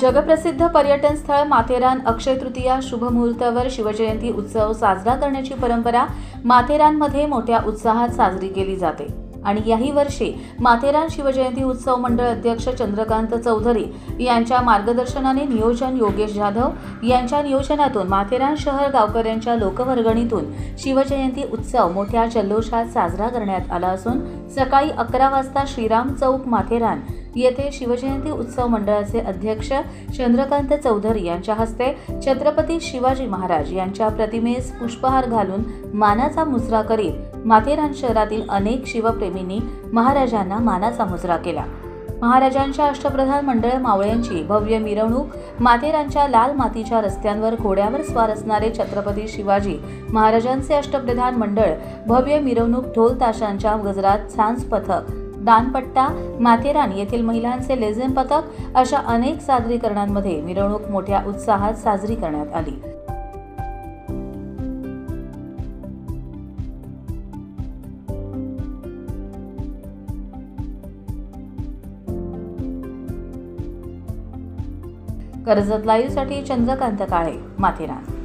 जगप्रसिद्ध पर्यटन स्थळ माथेरान अक्षय तृतीया शुभमुहूर्तावर शिवजयंती उत्सव साजरा करण्याची परंपरा माथेरानमध्ये मोठ्या उत्साहात साजरी केली जाते. आणि याही वर्षी माथेरान शिवजयंती उत्सव मंडळ अध्यक्ष चंद्रकांत चौधरी यांच्या मार्गदर्शनाने नियोजन योगेश जाधव यांच्या नियोजनातून माथेरान शहर गावकऱ्यांच्या लोकवर्गणीतून शिवजयंती उत्सव मोठ्या जल्लोषात साजरा करण्यात आला असून सकाळी अकरा वाजता श्रीराम चौक माथेरान येथे शिवजयंती उत्सव मंडळाचे अध्यक्ष चंद्रकांत चौधरी यांच्या हस्ते छत्रपती शिवाजी महाराज यांच्या प्रतिमेस पुष्पहार घालून मानाचा मुजरा करीत माथेरान शहरातील अनेक शिवप्रेमींनी महाराजांना मानाचा मुजरा केला. महाराजांच्या अष्टप्रधान मंडळ मावळ्यांची भव्य मिरवणूक माथेरानच्या लाल मातीच्या रस्त्यांवर घोड्यावर स्वार असणारे छत्रपती शिवाजी महाराजांचे अष्टप्रधान मंडळ भव्य मिरवणूक ढोल ताशांच्या गजरात सांज पथक दानपट्टा माथेरान येथील महिलांचे लेझिम पथक अशा अनेक सादरीकरणांमध्ये मिरवणूक मोठ्या उत्साहात साजरी करण्यात आली. कर्जत लाईव्हसाठी चंद्रकांत काळे माथेरान.